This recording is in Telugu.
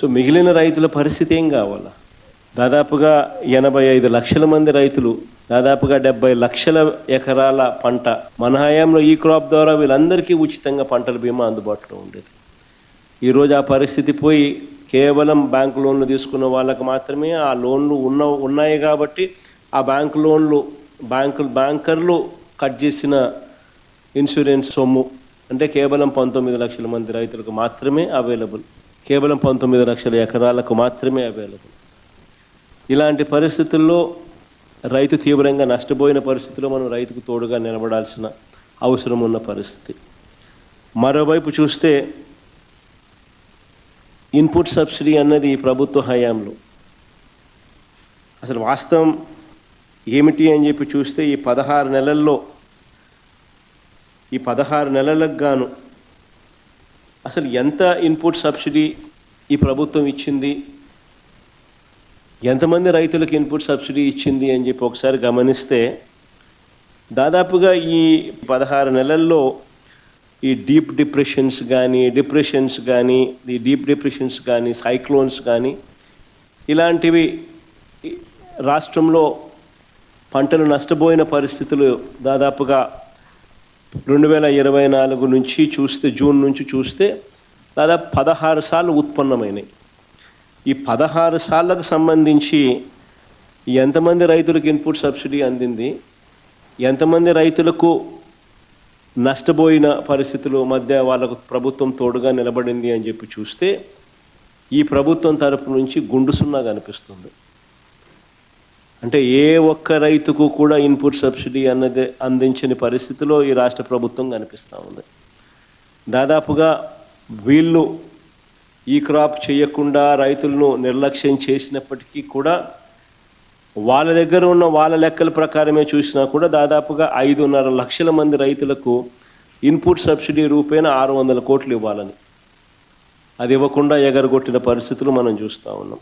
సో మిగిలిన రైతుల పరిస్థితి ఏం కావాలా? దాదాపుగా ఎనభై ఐదు లక్షల మంది రైతులు దాదాపుగా డెబ్బై లక్షల ఎకరాల పంట మన హయాంలో ఈ క్రాప్ ద్వారా వీళ్ళందరికీ ఉచితంగా పంటల బీమా అందుబాటులో ఉండేది. ఈరోజు ఆ పరిస్థితి పోయి కేవలం బ్యాంక్ లోన్లు తీసుకున్న వాళ్ళకి మాత్రమే ఆ లోన్లు ఉన్న ఉన్నాయి కాబట్టి ఆ బ్యాంక్ లోన్లు బ్యాంకు బ్యాంకర్లు కట్ చేసిన ఇన్సూరెన్స్ సొమ్ము అంటే కేవలం పంతొమ్మిది లక్షల మంది రైతులకు మాత్రమే అవైలబుల్ కేవలం పంతొమ్మిది లక్షల ఎకరాలకు మాత్రమే అవైలబుల్ ఇలాంటి పరిస్థితుల్లో రైతు తీవ్రంగా నష్టపోయిన పరిస్థితిలో మనం రైతుకు తోడుగా నిలబడాల్సిన అవసరం ఉన్న పరిస్థితి. మరోవైపు చూస్తే ఇన్పుట్ సబ్సిడీ అన్నది ఈ ప్రభుత్వ హయాంలో. అసలు వాస్తవం ఏమిటి అని చెప్పి చూస్తే ఈ పదహారు నెలల్లో ఈ పదహారు నెలలకు గాను అసలు ఎంత ఇన్పుట్ సబ్సిడీ ఈ ప్రభుత్వం ఇచ్చింది? ఎంతమంది రైతులకు ఇన్పుట్ సబ్సిడీ ఇచ్చింది అని చెప్పి ఒకసారి గమనిస్తే దాదాపుగా ఈ పదహారు నెలల్లో ఈ డీప్ డిప్రెషన్స్ కానీ డిప్రెషన్స్ కానీ ఈ డీప్ డిప్రెషన్స్ కానీ సైక్లోన్స్ కానీ ఇలాంటివి రాష్ట్రంలో పంటలు నష్టపోయిన పరిస్థితులు దాదాపుగా రెండు వేల ఇరవై నాలుగు నుంచి చూస్తే జూన్ నుంచి చూస్తే దాదాపు పదహారు సార్లు ఉత్పన్నమైనాయి. ఈ పదహారు సార్లకు సంబంధించి ఎంతమంది రైతులకు ఇన్పుట్ సబ్సిడీ అందింది? ఎంతమంది రైతులకు నష్టపోయిన పరిస్థితులు మధ్య వాళ్ళకు ప్రభుత్వం తోడుగా నిలబడింది అని చెప్పి చూస్తే ఈ ప్రభుత్వం తరపు నుంచి గుండుసున్నా కనిపిస్తుంది అంటే ఏ ఒక్క రైతుకు కూడా ఇన్పుట్ సబ్సిడీ అన్నది అందించని పరిస్థితిలో ఈ రాష్ట్ర ప్రభుత్వం కనిపిస్తూ ఉంది. దాదాపుగా వీళ్ళు ఈ క్రాప్ చేయకుండా రైతులను నిర్లక్ష్యం చేసినప్పటికీ కూడా వాళ్ళ దగ్గర ఉన్న వాళ్ళ లెక్కల ప్రకారమే చూసినా కూడా దాదాపుగా ఐదున్నర లక్షల మంది రైతులకు ఇన్పుట్ సబ్సిడీ రూపేణ ఆరు వందల కోట్లు ఇవ్వాలని. అది ఇవ్వకుండా ఎగరగొట్టిన పరిస్థితులు మనం చూస్తూ ఉన్నాం.